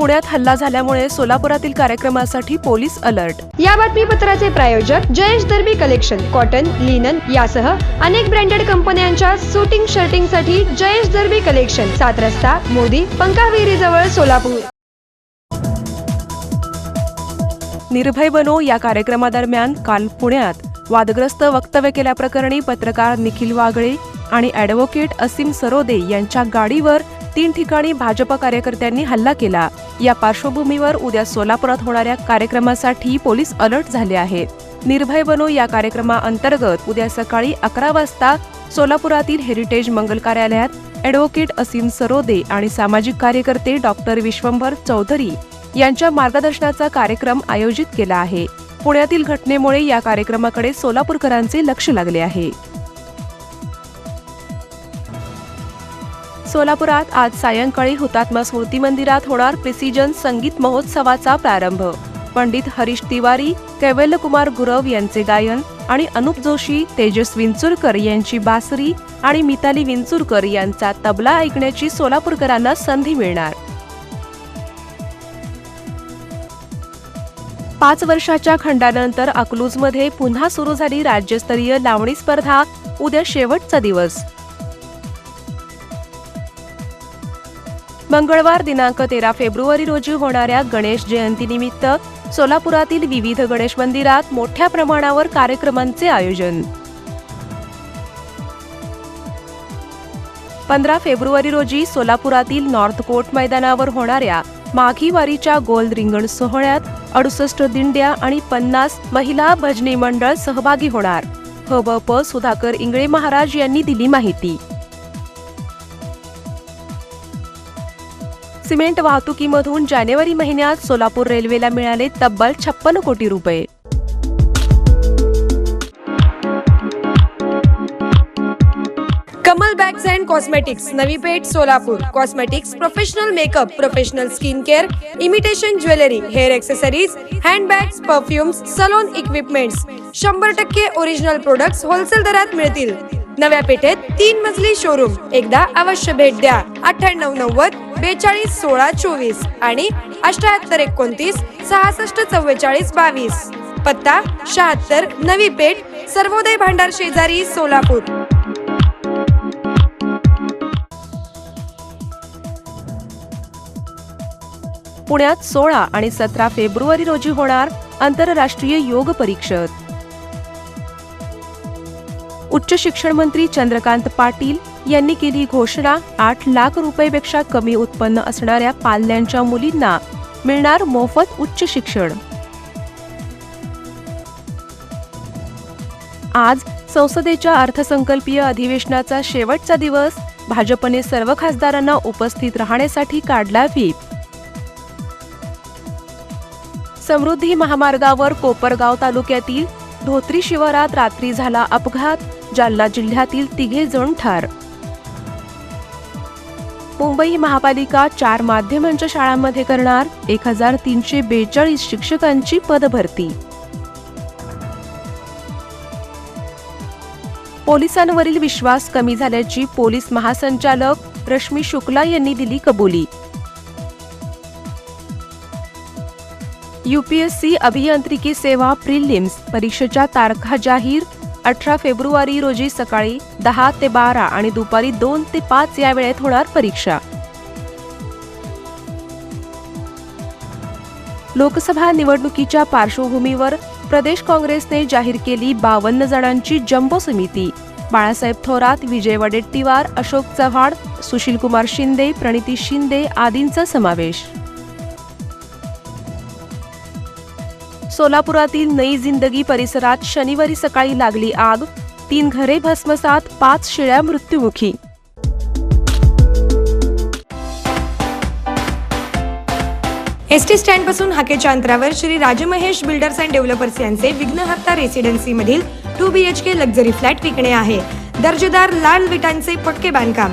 पुण्यात हल्ला झाल्यामुळे सोलापुरातील कार्यक्रमासाठी पोलीस अलर्ट. या बातमीपत्राचे प्रायोजक Jayesh Darbi collection cotton linen यासह अनेक ब्रँडेड कंपन्यांच्या सुटिंग शर्टिंगसाठी जयेश दर्बी कलेक्शन सात रस्ता मोदी पंकाविहिरी जवळ सोलापूर. निर्भय बनो या कार्यक्रमादरम्यान काल पुण्यात वादग्रस्त वक्तव्य केल्याप्रकरणी पत्रकार निखिल वागळे आणि ॲडव्होकेट असीम सरोदे यांच्या गाडीवर तीन ठिकाणी भाजप कार्यकर्त्यांनी हल्ला केला. या पार्श्वभूमीवर उद्या सोलापुरात होणाऱ्या कार्यक्रमासाठी पोलीस अलर्ट झाले आहेत. निर्भय बनो या कार्यक्रमाअंतर्गत उद्या सकाळी अकरा वाजता सोलापुरातील हेरिटेज मंगल कार्यालयात ॲडव्होकेट असीम सरोदे आणि सामाजिक कार्यकर्ते डॉक्टर विश्वंभर चौधरी यांच्या मार्गदर्शनाचा कार्यक्रम आयोजित केला आहे. पुण्यातील घटनेमुळे या कार्यक्रमाकडे सोलापूरकरांचे लक्ष लागले आहे. सोलापुरात आज सायंकाळी हुतात्मा स्मृती मंदिरात होणार प्रिसिजन संगीत महोत्सवाचा प्रारंभ. पंडित हरीश तिवारी कैवल्यकुमार गुरव यांचे गायन आणि अनुप जोशी तेजस विंचुरकर यांची बासरी आणि मिताली विंचुरकर यांचा तबला ऐकण्याची सोलापूरकरांना संधी मिळणार. पाच वर्षाच्या खंडानंतर अकलूजमध्ये पुन्हा सुरू झाली राज्यस्तरीय लावणी स्पर्धा. उद्या शेवटचा दिवस. मंगळवार दिनांक तेरा फेब्रुवारी रोजी होणाऱ्या गणेश जयंतीनिमित्त सोलापुरातील विविध गणेश मंदिरात मोठ्या प्रमाणावर कार्यक्रमांचे आयोजन. पंधरा फेब्रुवारी रोजी सोलापुरातील नॉर्थ कोर्ट मैदानावर होणाऱ्या माघी वारीच्या गोल रिंगण सोहळ्यात अडुसष्ट दिंड्या आणि पन्नास महिला भजनी मंडळ सहभागी होणार. ह ब प सुधाकर इंगळे महाराज यांनी दिली माहिती. सिमेंट वाहतुकीमधून जानेवारी महिन्यात सोलापूर रेल्वेला मिळाले तब्बल छप्पन कोटी रुपये. Kamal bags and cosmetics Navi Peth Solapur. Cosmetics professional makeup professional skin care imitation jewellery hair accessories handbags perfumes salon equipments शंभर टक्के ओरिजिनल प्रोडक्ट्स होलसेल दरात मिळतील. नव्या पेठेत तीन मजली शोरूम एकदा अवश्य भेट द्या. अठ्ठ्याण्णव नव्वद बेचाळीस सोळा चोवीस आणि अठ्याहत्तर एकोणतीस सहासष्ट चव्वेचाळीस बावीस. पत्ता शहात्तर नवी पेठ सर्वोदय भांडार शेजारी सोलापूर. पुण्यात सोळा आणि सतरा फेब्रुवारी रोजी होणार आंतरराष्ट्रीय योग परिषद उच्च शिक्षण मंत्री चंद्रकांत पाटील यांनी केली घोषणा आठ लाख रुपयेपेक्षा कमी उत्पन्न असणाऱ्या पाल्यांच्या मुलींना मिळणार मोफत उच्च शिक्षण. आज संसदेच्या अर्थसंकल्पीय अधिवेशनाचा शेवटचा दिवस भाजपने सर्व खासदारांना उपस्थित राहण्यासाठी काढला व्हीप. समृद्धी महामार्गावर कोपरगाव तालुक्यातील धोत्री शिवारात रात्री झाला अपघात जालना जिल्ह्यातील तिघे जण ठार. मुंबई महापालिका चार माध्यमांच्या शाळांमध्ये करणार एक हजार तीनशे बेचाळीस शिक्षकांची पदभरती. पोलिसांवरील विश्वास कमी झाल्याची पोलीस महासंचालक रश्मी शुक्ला यांनी दिली कबुली. यूपीएससी अभियांत्रिकी सेवा प्रिलिम्स परीक्षेच्या तारखा जाहीर अठरा फेब्रुवारी रोजी सकाळी दहा ते बारा आणि दुपारी दोन ते पाच या वेळेत होणार परीक्षा. लोकसभा निवडणुकीच्या पार्श्वभूमीवर प्रदेश काँग्रेसने जाहीर केली बावन्न जणांची जम्बो समिती. बाळासाहेब थोरात विजय वडेट्टीवार अशोक चव्हाण सुशीलकुमार शिंदे प्रणिती शिंदे आदींचा समावेश. सोलापुरातील नई जिंदगी परिसरात शनिवारी सकाळी लागली आग. तीन घरे भस्मसात पाच शिळ्या मृत्युमुखी. एस टी स्टँडपासून हाकेच्या अंतरावर Shri Rajmahesh builders and developers यांचे विघ्नहर्ता रेसिडेन्सी मधील two B H K luxury flat विकणे आहे. दर्जेदार लाल विटांचे पक्के बांधकाम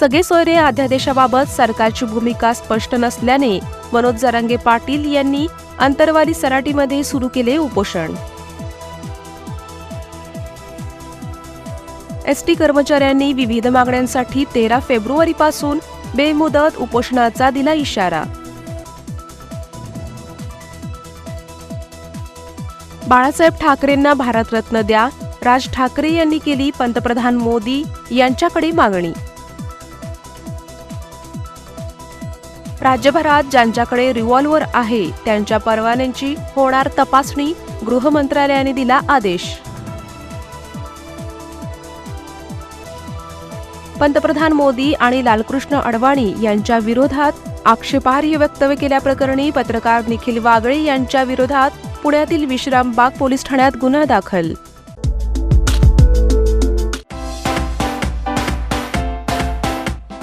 सगळे सोयरे अध्यादेशाबाबत सरकारची भूमिका स्पष्ट नसल्याने मनोज जरांगे पाटील यांनी अंतरवाली सराटीमध्ये सुरू केले उपोषण. एसटी कर्मचाऱ्यांनी विविध मागण्यांसाठी तेरा फेब्रुवारीपासून बेमुदत उपोषणाचा दिला इशारा. बाळासाहेब ठाकरेंना भारतरत्न द्या राज ठाकरे यांनी केली पंतप्रधान मोदी यांच्याकडे मागणी. राज्यभरात ज्यांच्याकडे रिव्हॉल्व्हर आहे त्यांच्या परवान्यांची होणार तपासणी गृह मंत्रालयाने दिला आदेश. पंतप्रधान मोदी आणि लालकृष्ण अडवाणी यांच्या विरोधात आक्षेपार्ह वक्तव्य केल्याप्रकरणी पत्रकार निखिल वागळे यांच्या विरोधात पुण्यातील विश्रामबाग पोलीस ठाण्यात गुन्हा दाखल.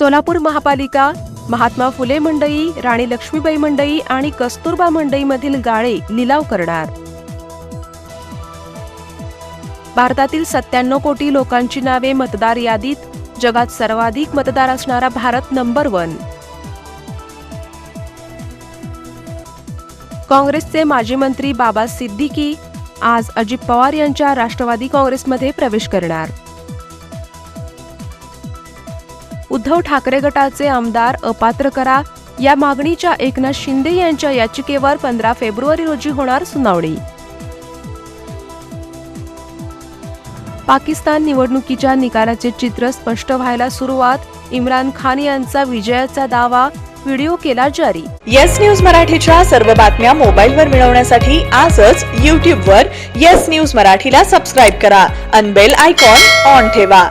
सोलापूर महापालिका महात्मा फुले मंडई राणी लक्ष्मीबाई मंडई आणि कस्तुरबा मंडईमधील गाळे लिलाव करणार. भारतातील सत्त्याण्णव कोटी लोकांची नावे मतदार यादीत जगात सर्वाधिक मतदार असणारा भारत नंबर वन. काँग्रेसचे माजी मंत्री बाबा सिद्दीकी आज अजित पवार यांच्या राष्ट्रवादी काँग्रेसमध्ये प्रवेश करणार. उद्धव ठाकरे गटाचे आमदार अपात्र करा. या मागणीच्या एकनाथ शिंदे यांच्या याचिकेवर पंधरा फेब्रुवारी रोजी होणार सुनावणी. पाकिस्तान निवडणुकीच्या निकालाचे चित्र स्पष्ट व्हायला सुरुवात. इम्रान खान यांचा विजयाचा दावा. व्हिडिओ केला जारी. येस न्यूज मराठीच्या सर्व बातम्या मोबाईलवर मिळवण्यासाठी आजच यूट्यूबवर येस न्यूज मराठीला सबस्क्राईब करा. अनबेल आयकॉन ऑन ठेवा.